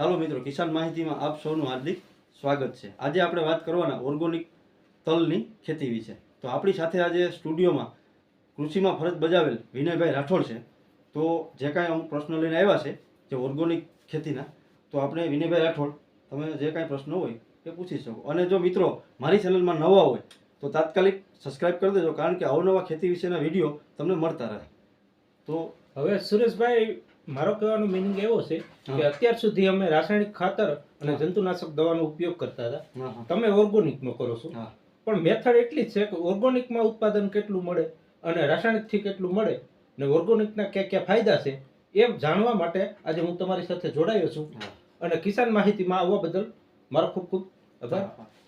ચાલો મિત્રો, કિસાન માહિતીમાં આપ સૌનું હાર્દિક સ્વાગત છે. આજે આપણે વાત કરવાના ઓર્ગોનિક તલની ખેતી વિશે. તો આપણી સાથે આજે સ્ટુડિયોમાં કૃષિમાં ફરજ બજાવેલ વિનયભાઈ રાઠોડ છે. તો જે કાંઈ અમુક પ્રશ્નો લઈને આવ્યા છે, જે ઓર્ગોનિક ખેતીના, તો આપણે વિનયભાઈ રાઠોડ, તમે જે કાંઈ પ્રશ્નો હોય એ પૂછી શકો. અને જો મિત્રો મારી ચેનલમાં નવા હોય, તો તાત્કાલિક સબસ્ક્રાઇબ કરી દેજો, કારણ કે અવનવા ખેતી વિશેના વીડિયો તમને મળતા રહે. તો હવે સુરેશભાઈ મારો કહેવાનો મિનિંગ એવો છે કે અત્યાર સુધી અમે રાસાયણિક ખાતર અને જંતુનાશક દવાનો ઉપયોગ કરતા હતા. તમે ઓર્ગોનિકનો કરો છો. પણ મેથડ એટલી જ છે કે ઓર્ગોનિકમાં ઉત્પાદન કેટલું મળે અને રાસાયણિકથી કેટલું મળે ને ઓર્ગોનિકના ક્યાં ક્યાં ફાયદા છે એ જાણવા માટે આજે હું તમારી સાથે જોડાયો છું. અને કિસાન માહિતીમાં આવવા બદલ મારો ખૂબ ખૂબ આભાર.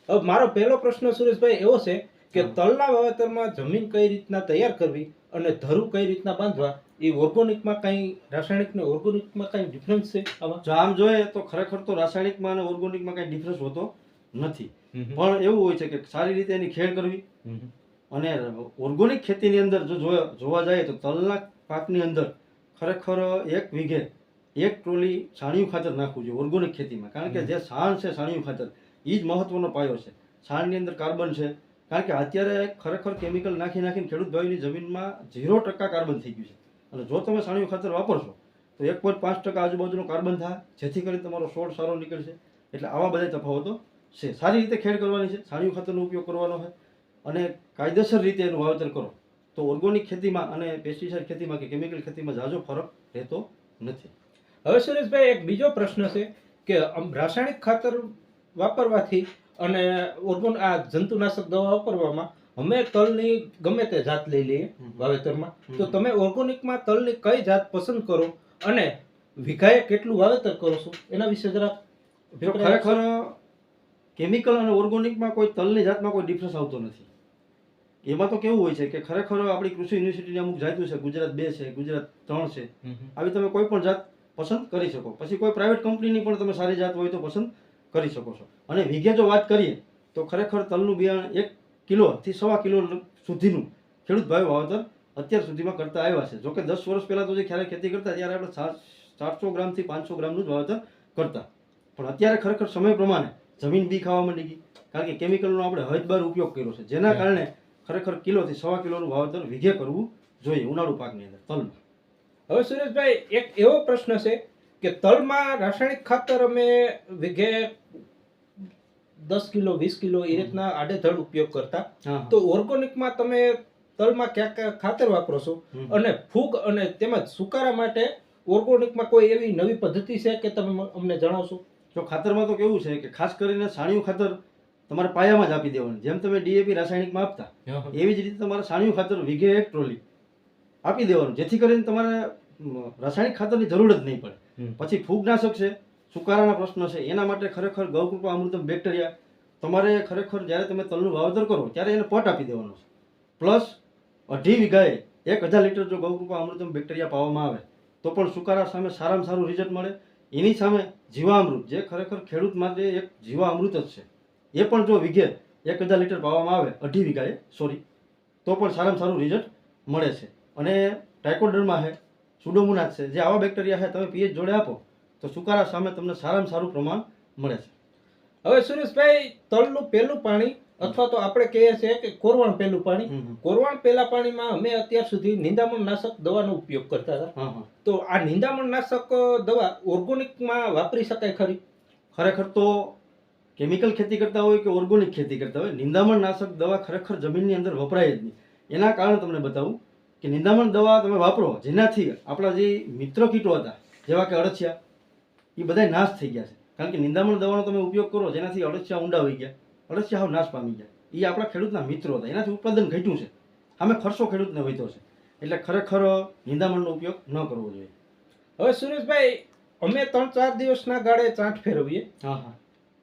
હવે મારો પહેલો પ્રશ્ન સુરેશભાઈ એવો છે કે તલના વાવેતરમાં જમીન કઈ રીતના તૈયાર કરવી અને ધરું કઈ રીતના બાંધવા એ ઓર્ગોનિકમાં કંઈ રાસાયણિક ને ઓર્ગોનિકમાં કંઈ ડિફરન્સ છે આમાં? જો આમ જોઈએ તો ખરેખર તો રાસાયણિકમાં અને ઓર્ગોનિકમાં કાંઈ ડિફરન્સ હોતો નથી. પણ એવું હોય છે કે સારી રીતે એની ખેડ કરવી અને ઓર્ગોનિક ખેતીની અંદર જો જોવા જાય તો તલના પાકની અંદર ખરેખર એક વીઘે એક ટ્રોલી છાણિયું ખાતર નાખવું જોઈએ ઓર્ગોનિક ખેતીમાં. કારણ કે જે છાણ છે છાણિયું ખાતર એ જ મહત્વનો પાયો છે. છાણની અંદર કાર્બન છે કારણ કે અત્યારે ખરેખર કેમિકલ નાખી નાખીને ખેડૂત ભાઈની જમીનમાં ઝીરો ટકા કાર્બન થઈ ગયું છે. અને જો તમે સાણિયું ખાતર વાપરશો, તો એક પોઈન્ટ પાંચ ટકા આજુબાજુનું કાર્બન થાય, જેથી કરીને તમારો છોડ સારો નીકળશે. એટલે આવા બધા તફાવતો છે. સારી રીતે ખેડ કરવાની છે, સાણિયું ખાતરનો ઉપયોગ કરવાનો છે અને કાયદેસર રીતે એનું વાવેતર કરો. તો ઓર્ગોનિક ખેતીમાં અને પેસ્ટિસાઇડ ખેતીમાં કે કેમિકલ ખેતીમાં ઝાઝો ફરક રહેતો નથી. હવે સુરેશભાઈ, એક બીજો પ્રશ્ન છે કે રાસાયણિક ખાતર વાપરવાથી અને ઓર્ગોન આ જંતુનાશક દવા વાપરવામાં અમે તલની ગમે તે જાત લઈ લઈએ વાવેતરમાં. તો તમે ઓર્ગોનિકમાં તલની કઈ જાત પસંદ કરો અને વિઘાએ કેટલું વાવેતર કરો છો? એના વિશે જરા ખરેખર કેમિકલ અને ઓર્ગોનિકમાં કોઈ તલની જાતમાં કોઈ ડિફરન્સ આવતો નથી. એમાં તો કેવું હોય છે કે ખરેખર આપણી કૃષિ યુનિવર્સિટીની અમુક જાતું છે ગુજરાત બે છે ગુજરાત ત્રણ છે. આવી તમે કોઈ પણ જાત પસંદ કરી શકો. પછી કોઈ પ્રાઇવેટ કંપનીની પણ તમે સારી જાત હોય તો પસંદ કરી શકો છો. અને વીઘે જો વાત કરીએ તો ખરેખર તલનું બિયારણ એક કિલોથી સવા કિલો સુધીનું ખેડૂત ભાઈ વાવેતર અત્યાર સુધીમાં કરતા આવ્યા છે. જોકે દસ વર્ષ પહેલાં તો જે ખ્યાલ ખેતી કરતા ત્યારે આપણે સાતસો ગ્રામથી પાંચસો ગ્રામનું જ વાવેતર કરતા. પણ અત્યારે ખરેખર સમય પ્રમાણે જમીન બી ખાવા માંડી ગઈ કારણ કે કેમિકલનો આપણે હદબાર ઉપયોગ કર્યો છે. જેના કારણે ખરેખર કિલોથી સવા કિલોનું વાવેતર વીઘે કરવું જોઈએ ઉનાળુ પાકની અંદર તલમાં. હવે સુરેશભાઈ એક એવો પ્રશ્ન છે કે તલમાં રાસાયણિક ખાતર અમે વીઘે દસ કિલો વીસ કિલો એ રીતના આડેધડ ઉપયોગ કરતા. તો ઓર્ગોનિકમાં તમે તલમાં ક્યાં ક્યાં ખાતર વાપરો છો? અને ફૂગ અને તેમજ સુકારા માટે ઓર્ગોનિકમાં કોઈ એવી નવી પદ્ધતિ છે કે તમે અમને જણાવશો? જો ખાતરમાં તો કેવું છે કે ખાસ કરીને સાણિયું ખાતર તમારે પાયામાં જ આપી દેવાનું. જેમ તમે ડીએપી રાસાયણિકમાં આપતા એવી જ રીતે તમારે સાણિયું ખાતર વીઘે એક ટ્રોલી આપી દેવાનું. જેથી કરીને તમારે રાસાયણિક ખાતરની જરૂર જ નહીં પડે. પછી ફૂગનાશક છે, સુકારાના પ્રશ્ન છે, એના માટે ખરેખર ગૌકૃપા અમૃતમ બેક્ટેરિયા, તમારે ખરેખર જ્યારે તમે તલનું વાવેતર કરો, ત્યારે એને પટ આપી દેવાનો છે. પ્લસ અઢી વીઘાએ એક હજાર લીટર જો ગૌકૃપા અમૃતમ બેક્ટેરિયા પાવામાં આવે, તો પણ સુકારા સામે સારામાં સારું રિઝલ્ટ મળે. એની સામે જીવામૃત, જે ખરેખર ખેડૂત માટે એક જીવામૃત જ છે. એ પણ જો વીઘે એક હજાર લીટર પાવામાં આવે, અઢી વીઘાએ સોરી તો પણ સારામાં સારું રિઝલ્ટ મળે છે. અને ટાઇકોડરમાં છે સુડોમોનાસ છે. જે આવા બેક્ટેરિયા છે તમે પીએચ જોડે આપો તો સુકારા સામે તમને સારામાં સારું પ્રમાણ મળે છે. હવે સુરેશભાઈ તલનું પહેલું પાણી અથવા તો આપણે કહીએ છીએ કે કોરવણ પહેલું પાણી. કોરવણ પહેલા પાણીમાં અમે અત્યાર સુધી નિંદામણ નાશક દવાનો ઉપયોગ કરતા હતા. તો આ નિંદામણ નાશક દવા ઓર્ગોનિકમાં વાપરી શકાય ખરી? ખરેખર તો કેમિકલ ખેતી કરતા હોય કે ઓર્ગોનિક ખેતી કરતા હોય નિંદામણ નાશક દવા ખરેખર જમીનની અંદર વપરાય જ નહીં. એના કારણે તમને બતાવું કે નિંદામણ દવા તમે વાપરો જેનાથી આપણા જે મિત્ર કીટો હતા જેવા કે અળસિયા એ બધા નાશ થઈ ગયા છે. કારણ કે નિંદામણ દવાનો તમે ઉપયોગ કરો જેનાથી અળસિયા ઊંડા હોઈ ગયા. અળસિયા હાવ નાશ પામી ગયા. એ આપણા ખેડૂતના મિત્રો હતા. એનાથી ઉત્પાદન ઘટ્યું છે. આમે ખર્ચો ખેડૂતને વધ્યો છે. એટલે ખરેખર નિંદામણનો ઉપયોગ ન કરવો જોઈએ. હવે સુરેશભાઈ અમે ત્રણ ચાર દિવસના ગાળે ચાંટ ફેરવીએ. હા હા.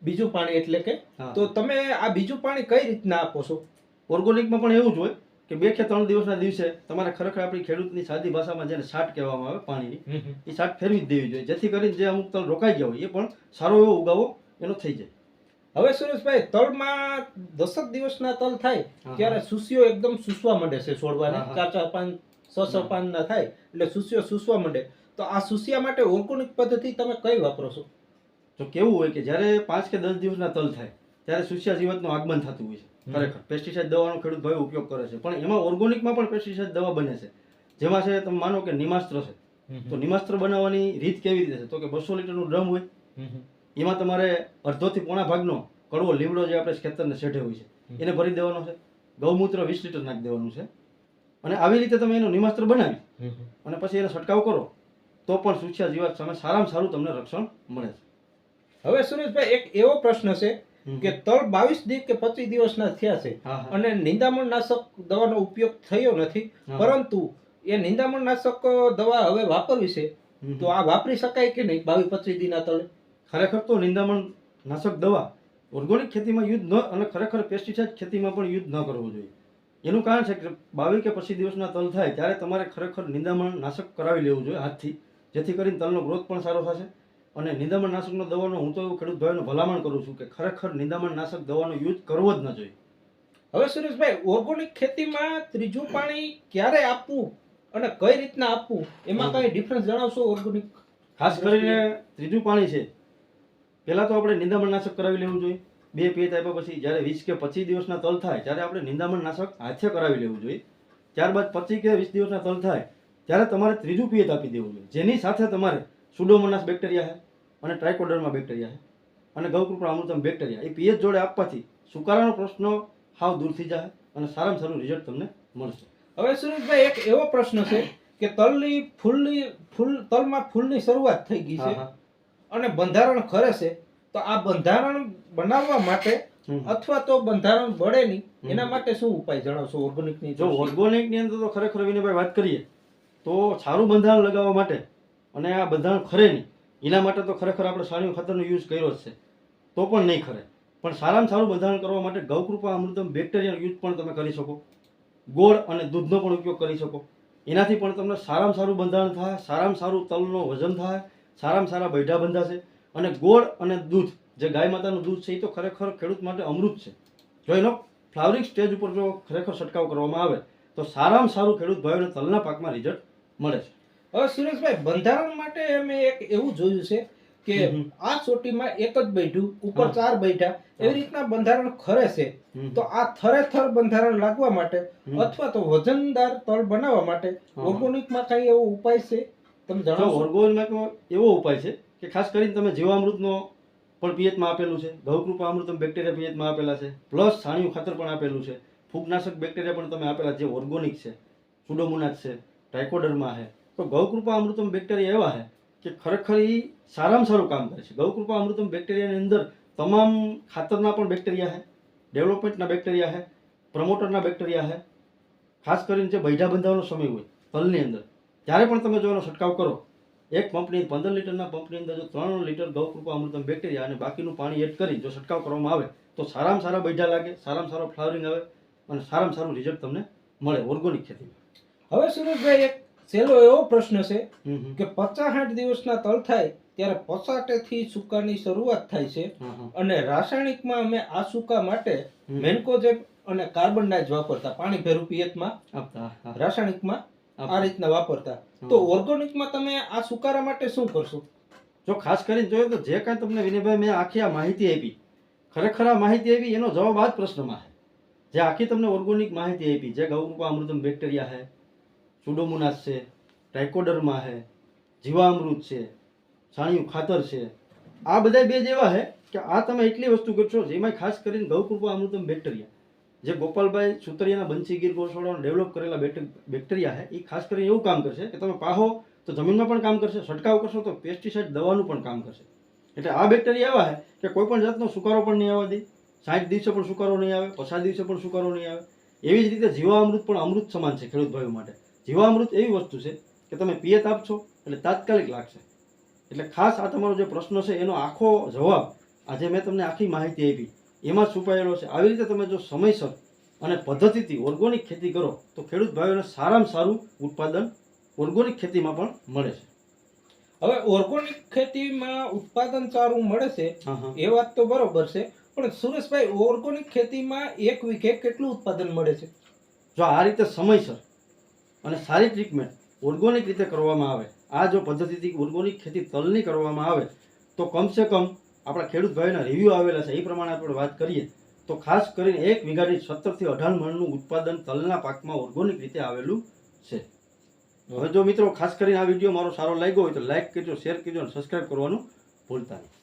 બીજું પાણી એટલે કે તો તમે આ બીજું પાણી કઈ રીતના આપો છો? ઓર્ગોનિકમાં પણ એવું જ હોય. કે બે કે ત્રણ દિવસના દિવસે તમારે ખરેખર આપણી ખેડૂતની સાદી ભાષામાં જેને છાટ કહેવામાં આવે પાણીની એ છાટ ફેરવી જ દેવી જોઈએ. જેથી કરીને જે અમુક તલ રોકાઈ ગયા હોય એ પણ સારો એવો ઉગાવો એનો થઈ જાય. હવે સુરેશભાઈ તલમાં દસક દિવસના તલ થાય ત્યારે સુસ્યો એકદમ સુસવા માંડે છે છોડવાને. ચાર ચાર પાન છ છ પાન ના થાય એટલે સુસ્યો સુસવા માંડે. તો આ સુસિયા માટે ઓર્ગોનિક પદ્ધતિ તમે કઈ વાપરો છો? તો કેવું હોય કે જ્યારે પાંચ કે દસ દિવસના તલ થાય ત્યારે સુસ્યા જીવતનું આગમન થતું હોય છે. ખરેખર. પેસ્ટિસાઇડ દવાનો ખેડૂત ભાઈ ઉપયોગ કરે છે. પણ એમાં ઓર્ગોનિકમાં પણ પેસ્ટિસાઇડ દવા બને છે. જેમાં છે તમે માનો કે નિમાસ્ત્ર છે. તો નિમાસ્ત્ર બનાવવાની રીત કેવી રીતે છે? તો કે બસો લીટરનું ડ્રમ હોય એમાં તમારે અડધોથી પોણા ભાગનો કડવો લીમડો જે આપણે ખેતરને શેઠે હોય છે એને ભરી દેવાનો છે. ગૌમૂત્ર વીસ લીટર નાખી દેવાનું છે. અને આવી રીતે તમે એનું નિમાસ્ત્ર બનાવી અને પછી એનો છંટકાવ કરો તો પણ સુચ્યા જીવાત સામે સારામાં સારું તમને રક્ષણ મળે છે. હવે સુરેશભાઈ એક એવો પ્રશ્ન છે કે તલ બાવીસ દિવસ કે પચીસ દિવસના થયા છે. અને નિંદામણ નાશક દવાનો ઉપયોગ થયો નથી. પરંતુ એ નિંદામણ નાશક દવા હવે વાપરવી છે. તો આ વાપરી શકાય કે નહીં? બાવીસ પચીસ દિના તળે. ખરેખર તો નિંદામણ નાશક દવા ઓર્ગોનિક ખેતીમાં યુદ્ધ ન અને ખરેખર પેસ્ટિસાઇડ ખેતીમાં પણ યુદ્ધ ન કરવું જોઈએ. એનું કારણ છે કે બાવીસ કે પચીસ દિવસના તલ થાય ત્યારે તમારે ખરેખર નિંદામણ નાશક કરાવી લેવું જોઈએ હાથથી જેથી કરીને તલનો ગ્રોથ પણ સારો થશે. અને નિંદામણ નાશકનો દવાનો હું તો ખેડૂત ભાઈઓને ભલામણ કરું છું કે ખરેખર નિંદામણ નાશક દવાનો યુઝ કરવો જ ન જોઈએ. હવે સુરેશભાઈ ઓર્ગોનિક ખેતીમાં ત્રીજું પાણી ક્યારે આપવું અને કઈ રીતના આપવું? એમાં કઈ ડિફરન્સ જણાવશો ઓર્ગોનિક? ખાસ કરીને ત્રીજું પાણી છે. પહેલાં તો આપણે નિંદામણ નાશક કરાવી લેવું જોઈએ. બે પેટ આપ્યા પછી જ્યારે વીસ કે પચીસ દિવસના તલ થાય ત્યારે આપણે નિંદામણ નાશક હાથે કરાવી લેવું જોઈએ. ત્યારબાદ પચીસ કે વીસ દિવસના તલ થાય ત્યારે તમારે ત્રીજું પિયત આપી દેવું જોઈએ. જેની સાથે તમારે સુડોમોનાસ બેક્ટેરિયા છે અને ટ્રાઇકોડર્મા બેક્ટેરિયા છે. અને ગૌકૃપા અમૃતમ બેક્ટેરિયા એ પીએચ જોડે આપવાથી સુકારાનો પ્રશ્ન હાવ દૂર થઈ જાય અને સારામાં સારું રિઝલ્ટ તમને મળશે. હવે સુરેશભાઈ એક એવો પ્રશ્ન છે કે તલની ફૂલની ફૂલ તલમાં ફૂલની શરૂઆત થઈ ગઈ છે અને બંધારણ ખરે છે તો આ બંધારણ બનાવવા માટે. અથવા તો બંધારણ બળે નહીં એના માટે શું ઉપાય જણાવશો ઓર્ગોનિકની જો ઓર્ગોનિકની અંદર તો ખરેખર વિનયભાઈ વાત કરીએ તો સારું બંધારણ લગાવવા માટે અને આ બંધારણ ખરે નહીં. એના માટે તો ખરેખર આપણે સાણિયું ખાતરનો યુઝ કર્યો જ છે. તો પણ નહીં ખરે. પણ સારામાં સારું બંધારણ કરવા માટે ગૌકૃપા અમૃતમ બેક્ટેરિયાનો યુઝ પણ તમે કરી શકો. ગોળ અને દૂધનો પણ ઉપયોગ કરી શકો. એનાથી પણ તમને સારામાં સારું બંધારણ થાય, સારામાં સારું તલનો વજન થાય, સારામાં સારા બૈઢા બંધાશે. અને ગોળ અને દૂધ, જે ગાય માતાનું દૂધ છે, એ તો ખરેખર ખેડૂત માટે અમૃત છે. જો એનો ફ્લાવરિંગ સ્ટેજ ઉપર જો ખરેખર છંટકાવ કરવામાં આવે, તો સારામાં સારું ખેડૂત ભાઈઓને તલના પાકમાં રિઝલ્ટ મળે છે. હવે સુરેશભાઈ બંધારણ માટે અમે એક એવું જોયું છે કે આ ચોટીમાં એક જ બેઠું ઉપર ચાર બેઠા એવી રીતના બંધારણ ખરે છે. તો આ થરેથર બંધારણ લાગવા માટે અથવા તો વજનદાર તળ બનાવવા માટે ઓર્ગોનિકમાં કઈ એવો ઉપાય છે? તમે જણાવો ઓર્ગોનિકમાં એવો ઉપાય છે કે ખાસ કરીને તમે જીવામૃતનો પણ પિયતમાં આપેલું છે ગૌકૃપા અમૃતમ બેક્ટેરિયા પિયતમાં આપેલા છે પ્લસ છાણિયું ખાતર પણ આપેલું છે. ફૂગનાશક બેક્ટેરિયા પણ તમે આપેલા જે ઓર્ગોનિક છે સુડોમોનાસ છે ટાઇકોડરમાં છે. તો ગૌકૃપા અમૃતમ બેક્ટેરિયા એવા છે કે ખરેખર એ સારામાં સારું કામ કરે છે. ગૌકૃપા અમૃતમ બેક્ટેરિયાની અંદર તમામ ખાતરના પણ બેક્ટેરિયા છે, ડેવલપમેન્ટના બેક્ટેરિયા છે, પ્રમોટરના બેક્ટેરિયા છે. ખાસ કરીને જે બૈઢા બંધાવાનો સમય હોય, તલની અંદર. ત્યારે પણ તમે જો એનો છંટકાવ કરો. એક પંપની પંદર લીટરના પંપની અંદર જો ત્રણ લીટર ગૌકૃપા અમૃતમ બેક્ટેરિયા અને બાકીનું પાણી એડ કરી જો છંટકાવ કરવામાં આવે, તો સારામાં સારા બૈઢા લાગે, સારામાં સારો ફ્લાવરિંગ આવે અને સારામાં સારું રિઝલ્ટ તમને મળે ઓર્ગોનિક ખેતીમાં. હવે સુરેશભાઈ, એક છેલ્લો એવો પ્રશ્ન છે. કે પચાસ આઠ દિવસના તલ થાય ત્યારે પચાટેથી સુકાની શરૂઆત થાય છે હા, હા. અને રાસાયણિકમાં અમે આ સુકા માટે મેન્કોજેપ મેન્કોજેબ અને કાર્બન ડાઇજ વાપરતા પાણી ભેરું પિયતમાં આપતા હા, હા. રાસાયણિકમાં આ રીતના વાપરતા તો ઓર્ગોનિકમાં તમે આ સુકારા માટે શું કરશો જો ખાસ કરીને જોઈએ તો જે કાંઈ તમને વિનયભાઈ મેં આખી આ માહિતી આપી ખરેખર આ માહિતી આપી એનો જવાબ આ જ પ્રશ્નમાં છે જે આખી તમને ઓર્ગોનિક માહિતી આપી જે ગૌરૂપા અમૃતમ બેક્ટેરિયા છે સુડોમોનાસ છે ટ્રાઇકોડર્મા છે, જીવામૃત છે, છાણિયું ખાતર છે. આ બધા બે જેવા છે કે આ તમે એટલી વસ્તુ કરશો જેમાં ખાસ કરીને ગૌકૃપા અમૃતમ બેક્ટેરિયા. જે ગોપાલભાઈ સુતરિયાના બંસી ગીર ગોસવાળાનો ડેવલપ કરેલા બેક્ટ- બેક્ટેરિયા છે એ ખાસ કરીને એવું કામ કરશે કે તમે પાહો તો જમીનમાં પણ કામ કરશે, છંટકાવ કરશો તો પેસ્ટિસાઇડ દવાનું પણ કામ કરશે. એટલે આ બેક્ટેરિયા એવા છે કે કોઈ પણ જાતનો સુકારો પણ નહીં આવવા દે સાઠ દિવસે પણ સુકારો નહીં આવે, પચાસ દિવસે પણ સુકારો નહીં આવે. એવી જ રીતે જીવામૃત પણ અમૃત સમાન છે ખેડૂત ભાઈઓ માટે. જીવામૃત એવી વસ્તુ છે કે તમે પિયત આપશો એટલે તાત્કાલિક લાગશે. એટલે ખાસ આ તમારો જે પ્રશ્ન છે એનો આખો જવાબ આજે મેં તમને આખી માહિતી આપી. એમાં છુપાયેલો છે. આવી રીતે તમે જો સમયસર અને પદ્ધતિથી ઓર્ગોનિક ખેતી કરો તો ખેડૂત ભાઈઓને સારામાં સારું ઉત્પાદન ઓર્ગોનિક ખેતીમાં પણ મળે છે. હવે ઓર્ગોનિક ખેતીમાં ઉત્પાદન સારું મળે છે એ વાત તો બરોબર છે પણ સુરેશભાઈ ઓર્ગોનિક ખેતીમાં એક વીઘે કેટલું ઉત્પાદન મળે છે? જો આ રીતે સમયસર અને સારી ટ્રીટમેન્ટ ઓર્ગોનિક રીતે કરવામાં આવે. આ જો પદ્ધતિથી ઓર્ગોનિક ખેતી તલની કરવામાં આવે, તો કમસે કમ આપણા ખેડૂત ભાઈના રિવ્યૂ આવેલા છે. એ પ્રમાણે આપણે વાત કરીએ, તો ખાસ કરીને એક વીઘા સત્તરથી અઢાર મણનું ઉત્પાદન તલના પાકમાં ઓર્ગોનિક રીતે આવેલું છે. હવે જો મિત્રો ખાસ કરીને આ વીડિયો મારો સારો લાગ્યો હોય તો લાઇક કરજો શેર કરજો અને સબસ્ક્રાઈબ કરવાનું ભૂલતા નહીં.